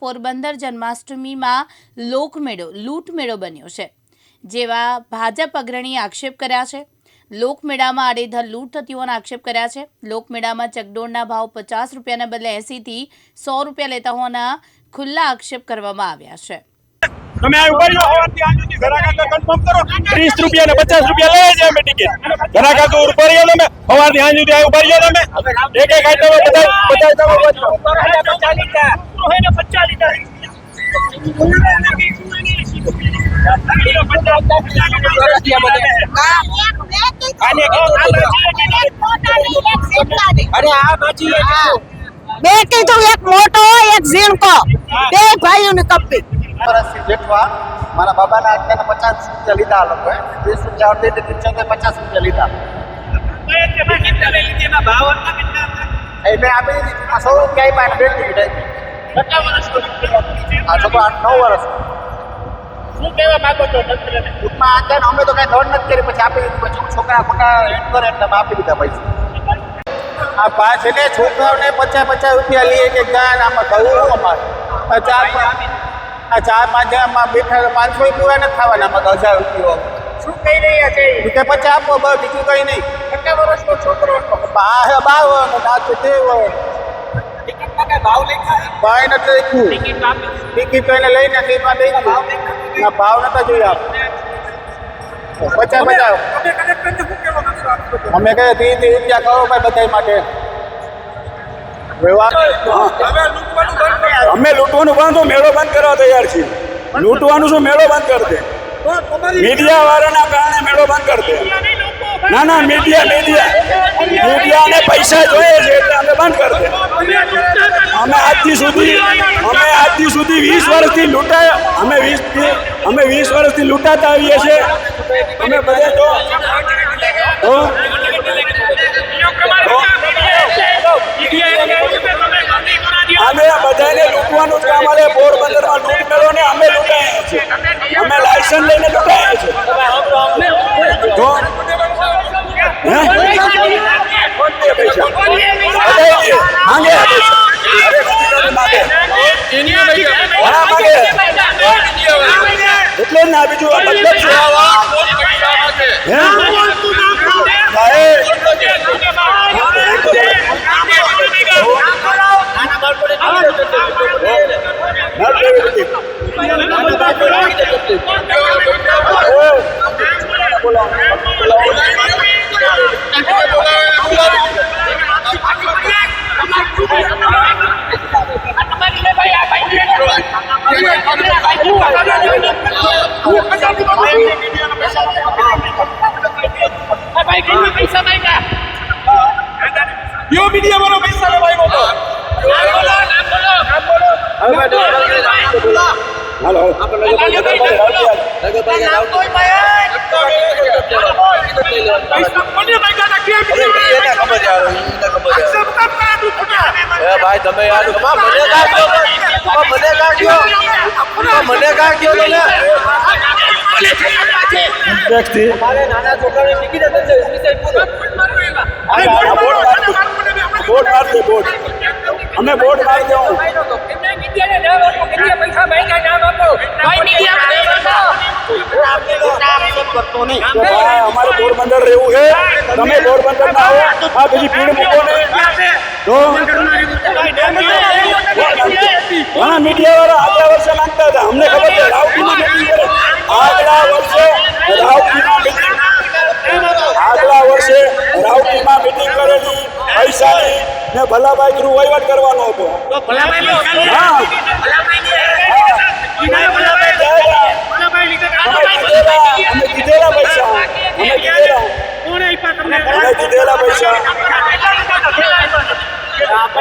પોરબંદર જન્માષ્ટમીમાં લોકમેળો, લૂંટમેળો બન્યો છે, જેવા ભાજપ અગ્રણીએ આક્ષેપ કર્યા છે. લોકમેળામાં આડેધડ લૂંટ થતી હોવાના આક્ષેપ કર્યા છે. લોકમેળામાં ચકડોળના ભાવ પચાસ રૂપિયાના બદલે એસીથી સો રૂપિયા લેતા હોવાના ખુલ્લા આક્ષેપ કરવામાં આવ્યા છે. તમે આ બેટી તો એક મોટો એક ઝીણકો બે ભાઈઓને કપી વર્ષથી જેઠવા મારા બાબાના અત્યારે પચાસ રૂપિયા લીધા આ લોકોએ વીસ રૂપિયા અડધી ટિકિટ છે તો પચાસ રૂપિયા લીધા એ મેં આપી દીધી આ સો રૂપિયા આપ્યા અને બે ટિકિટ આપી આ છોકરો આઠ નવ વર્ષ ટૂંકમાં અત્યારે અમે તો કાંઈ દોડ નથી કરી પછી આપી દીધું પછી છોકરા ખોટા એડ કરે એટલે અમે આપી દીધા પૈસા. આ પાંચ એટલે છોકરાઓને પચાસ પચાસ રૂપિયા લઈએ કે ગાન આમાં થવું અમારે? ચાર આ ચાર પાંચ જણામાં બેઠા પાંચસો પૂરા નથી ખાવાના આમાં હજાર રૂપિયા શું કહી રહ્યા છે? કે પચાસ આપો બસ બીજું કંઈ નહીં. કેટલા વર્ષનો છોકરો બાર બા હે બાવન આ તો ટિકિટના કઈ ભાવ લખ્યા? ભાઈ નથી લખ્યું. ટિકિટ તો એને લઈને સીટમાં દઈ દીધું ના ભાવ નતા જોયા પચાસ પચાસ? અમે કહે ત્રીસ ત્રીસ રૂપિયા કરો ભાઈ બધા માટે. વ્યવહાર લૂંટવાનું બંધ અમે લૂંટવાનું બંધ તો મેળો બંધ કરવા તૈયાર છીએ. લૂંટવાનું શું? મેળો બંધ કરી દે. મીડિયા વાળાના કારણે મેળો બંધ કરી દે. ના ના મીડિયા મીડિયા. મીડિયાને પૈસા જોઈએ છે એટલે અમે બંધ કરી દે. અમે આજથી સુધી અમે આજથી સુધી વીસ વર્ષથી લૂંટાય અમે વીસ અમે વીસ વર્ષથી લૂંટાતા આવીએ છીએ. અમે બધા તો અમે બધાને લૂંટવાનું જ કામ આલે પોરબંદરમાં લૂંટ મેળો ને અમે લૂંટાયા છીએ. અમે લાયસન્સ લઈને લૂંટાયા છીએ તો હે પૈસા બધાય દે. માંગે આ પૈસા અરે કદી માંગે ઘણા માંગે એટલે જ ના બીજું આ મીડિયા વાળો પૈસા લેવાયો હતો હાલો? ભાઈ તમે યાર મને કાઢ્યો મને કાઢ્યો મને કાઢ્યો તમે ટેક્સથી મારે નાના છોકરાને ટિકિટ હતી અમે બોર્ડ મારી દઉં અમારે પોરબંદર રહેવું છે. તમે પોરબંદર ના આવો. આ બીજી ભીડ મૂકો ને. તો ઘણા મીડિયા વાળા આગલા વર્ષે માંગતા હતા. અમને ખબર છે રાવટીમાં meeting કરે. આગલા વર્ષે રાવટીમાં meeting આગલા વર્ષે રાવટીમાં મીટિંગ કરેલી પૈસાની ને ભલાભાઈ થ્રુ વહીવટ કરવાનો હતો. હા. કીધેલા. પૈસા.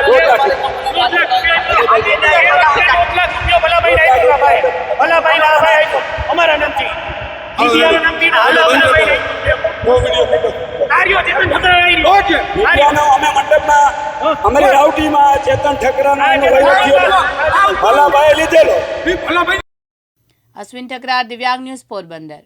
દોઢ લાખ અમારા નામથી નામથી અમારી રાવટીમાં ચેતન ઠકરાનો ભલાભાઈ લીધેલો. અશ્વિન ઠકરા દિવ્યાંગ ન્યૂઝ પોરબંદર.